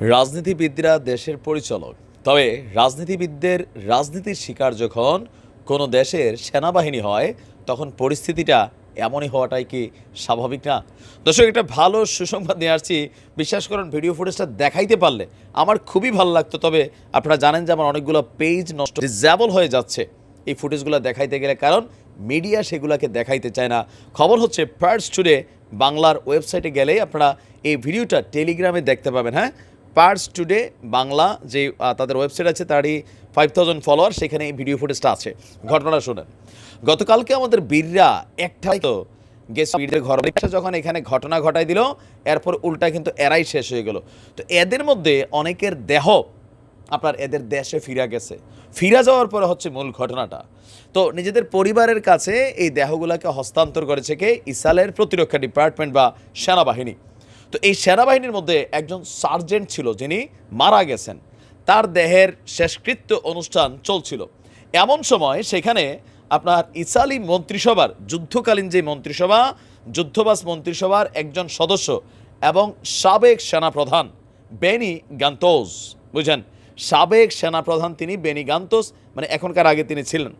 রাজনীতিবিদরা দেশের পরিচালক। তবে রাজনীতিবিদদের রাজনীতির শিকার যখন কোনো দেশের সেনাবাহিনী হয়, তখন পরিস্থিতিটা এমনই হওয়াটাই কি স্বাভাবিক না? দর্শক, একটা ভালো সুসংবাদ নিয়ে আসছি। বিশ্বাস করুন, ভিডিও ফুটেজটা দেখাইতে পারলে আমার খুবই ভালো লাগতো। তবে আপনারা জানেন যে আমার অনেকগুলো পেজ নষ্ট ডিজেবল হয়ে যাচ্ছে এই ফুটেজগুলো দেখাইতে গেলে। কারণ মিডিয়া সেগুলোকে দেখাইতে চায় না। খবর হচ্ছে পার্টস টুডে বাংলার ওয়েবসাইটে গেলেই আপনারা এই ভিডিওটা টেলিগ্রামে দেখতে পাবেন হ্যাঁ? পার্টস টুডে বাংলা যে তাদের ওয়েবসাইট আছে, তারই ফাইভ থাউজেন্ড ফলোয়ার সেখানে এই ভিডিও ফুটেজটা আছে। ঘটনাটা শুনেন। গতকালকে আমাদের বীররা একটাই তো বীরদের ঘর যখন এখানে ঘটনা ঘটাই দিল, এরপর উল্টা কিন্তু এরাই শেষ হয়ে গেল। তো এদের মধ্যে অনেকের দেহ, আপনার এদের দেশে ফিরা গেছে। ফিরা যাওয়ার পরে হচ্ছে মূল ঘটনাটা। তো নিজেদের পরিবারের কাছে এই দেহগুলোকে হস্তান্তর করেছে কে? ইসালের প্রতিরক্ষা ডিপার্টমেন্ট বা সেনাবাহিনী। তো এই সেনাবাহিনীর মধ্যে একজন সার্জেন্ট ছিল যিনি মারা গেছেন। তার দেহের শেষকৃত্য অনুষ্ঠান চলছিল। এমন সময় সেখানে আপনার ইসালি মন্ত্রিসভার, যুদ্ধকালীন যে মন্ত্রিসভা, যুদ্ধবাস মন্ত্রিসভার একজন সদস্য এবং সাবেক সেনাপ্রধান বেনি গান্তোস, বুঝছেন? সাবেক সেনাপ্রধান তিনি বেনি গান্তোস মানে এখনকার আগে তিনি ছিলেন।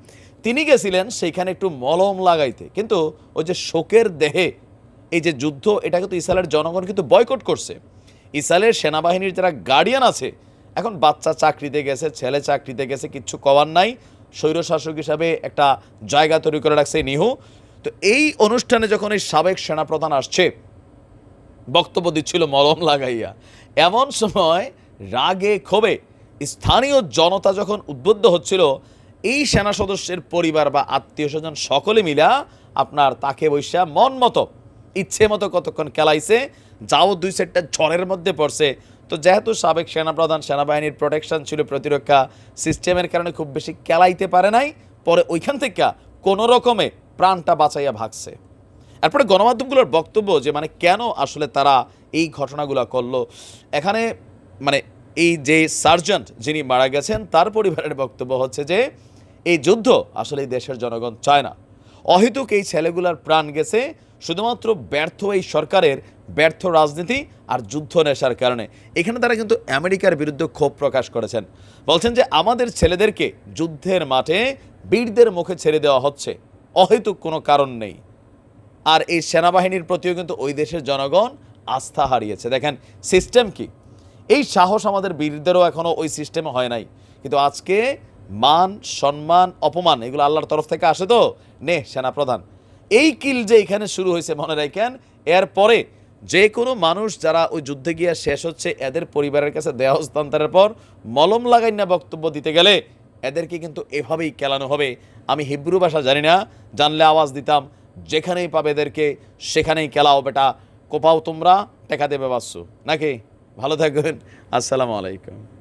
তিনি গেছিলেন সেইখানে একটু মলম লাগাইতে, কিন্তু ওই যে শোকের দেহে এই যে যুদ্ধ এটা কিন্তু ইসরায়েলের জনগণ কিন্তু বয়কট করছে। ইসরায়েলের সেনাবাহিনীর যারা গার্ডিয়ান আছে, এখন বাচ্চা চাকরিতে গেছে, ছেলে চাকরিতে গেছে, কিচ্ছু কওয়ার নাই। স্বৈরশাসক হিসাবে একটা জায়গা তৈরি করে রাখছে নিহু। তো এই অনুষ্ঠানে যখন এই সাবেক সেনাপ্রধান আসছে, বক্তব্য দিচ্ছিল মলম লাগাইয়া। এমন সময় রাগে ক্ষোভে স্থানীয় জনতা যখন উদ্বুদ্ধ হচ্ছিল, এই সেনা সদস্যের পরিবার বা আত্মীয় স্বজন সকলে মিলা আপনার তাকে বৈশা মন মতো ইচ্ছে মতো কতক্ষণ খেলাইছে, যাও দুই সেটটা ঝড়ের মধ্যে পড়ছে। তো যেহেতু সাবেক সেনাপ্রধান সেনাবাহিনীর প্রোটেকশন ছিল প্রতিরক্ষা সিস্টেমের কারণে খুব বেশি খেলাইতে পারে নাই, পরে ওইখান থেকে কোনো রকমে প্রাণটা বাঁচাইয়া ভাগছে। এরপরে গণমাধ্যমগুলোর বক্তব্য যে মানে কেন আসলে তারা এই ঘটনাগুলো করল? এখানে মানে এই যে সার্জেন্ট যিনি মারা গেছেন, তার পরিবারের বক্তব্য হচ্ছে যে, এই যুদ্ধ আসলে দেশের জনগণ চায় না। অহেতুক এই ছেলেগুলার প্রাণ গেছে শুধুমাত্র ব্যর্থ এই সরকারের ব্যর্থ রাজনীতি আর যুদ্ধ নেশার কারণে। এখানে তারা কিন্তু আমেরিকার বিরুদ্ধে ক্ষোভ প্রকাশ করেছেন। বলছেন যে আমাদের ছেলেদেরকে যুদ্ধের মাঠে বীরদের মুখে ছেড়ে দেওয়া হচ্ছে। অহেতুক কোনো কারণ নেই। আর এই সেনাবাহিনীর প্রতিও কিন্তু ওই দেশের জনগণ আস্থা হারিয়েছে। দেখেন, সিস্টেম কি? এই সাহস আমাদের বীরদেরও এখনও ওই সিস্টেমে হয় নাই। কিন্তু আজকে মান, সম্মান, অপমান, এগুলো আল্লাহর তরফ থেকে আসে তো? নে, সেনাপ্রধান। এই কিল যে এখানে শুরু হয়েছে মনে রাখেন এরপরে যে কোনো মানুষ যারা ওই যুদ্ধে গিয়া শেষ হচ্ছে, এদের পরিবারের কাছে দেহ হস্তান্তরের পর মলম লাগাই না বক্তব্য দিতে গেলে এদেরকে কিন্তু এভাবেই কেলানো হবে। আমি হিব্রু ভাষা জানি না, জানলে আওয়াজ দিতাম, যেখানেই পাবে এদেরকে, সেখানেই কেলাও বেটা। কোপাও তোমরা, টেকা দেবে বাসু নাকি? ভালো থাকবেন। আসসালামু আলাইকুম।